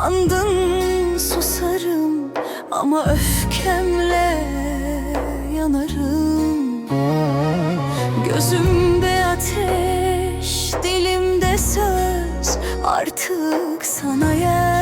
Sandın susarım ama öfkemle yanarım. Gözümde ateş, dilimde söz Artık sana yer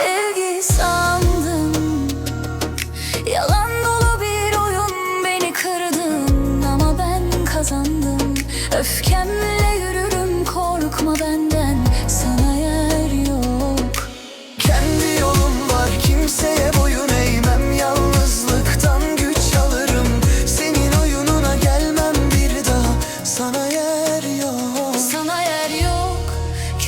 Sevgi sandım Yalan dolu bir oyun beni kırdın Ama ben kazandım. Öfkemle yürürüm korkma benden Sana yer yok. Kendi yolum var kimseye boyun eğmem. Yalnızlıktan güç alırım Senin oyununa gelmem bir daha. Sana yer yok. Sana yer yok.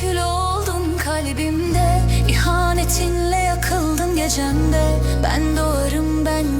Kül oldun kalbimde İhanetinle yakıldın gecemde. Ben doğarım ben